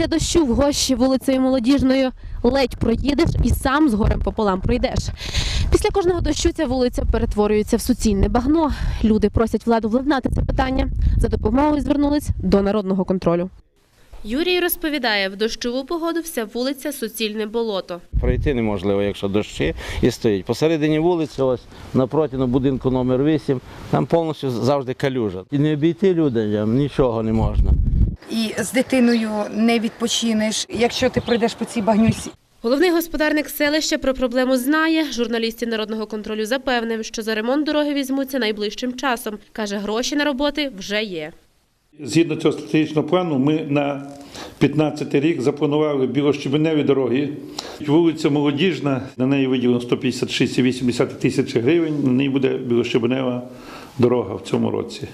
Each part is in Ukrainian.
Після дощу в гощі вулицею Молодіжною ледь проїдеш і сам з горем пополам пройдеш. Після кожного дощу ця вулиця перетворюється в суцільне багно. Люди просять владу владнати це питання. За допомогою звернулись до народного контролю. Юрій розповідає, в дощову погоду вся вулиця суцільне болото. Пройти неможливо, якщо дощі і стоїть. Посередині вулиці, ось напроти на будинку номер 8, там повністю завжди калюжа. І не обійти людям нічого не можна. І з дитиною не відпочинеш, якщо ти пройдеш по цій багнюці. Головний господарник селища про проблему знає. Журналістів народного контролю запевнив, що за ремонт дороги візьмуться найближчим часом. Каже, гроші на роботи вже є. Згідно цього стратегічного плану, ми на 15 рік запланували білощебеневі дороги. Вулиця Молодіжна, на неї виділено 156,8 тисяч гривень, на ній буде білощебенева дорога в цьому році.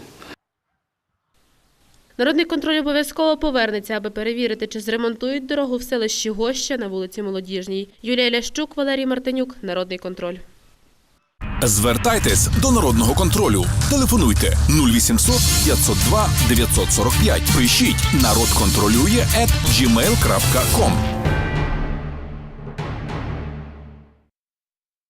Народний контроль обов'язково повернеться, аби перевірити, чи зремонтують дорогу в селищі Гоща на вулиці Молодіжній. Юлія Лящук, Валерій Мартинюк, Народний контроль. Звертайтесь до народного контролю. Телефонуйте 0800 502 945. Пишіть народ контролює gmail.com.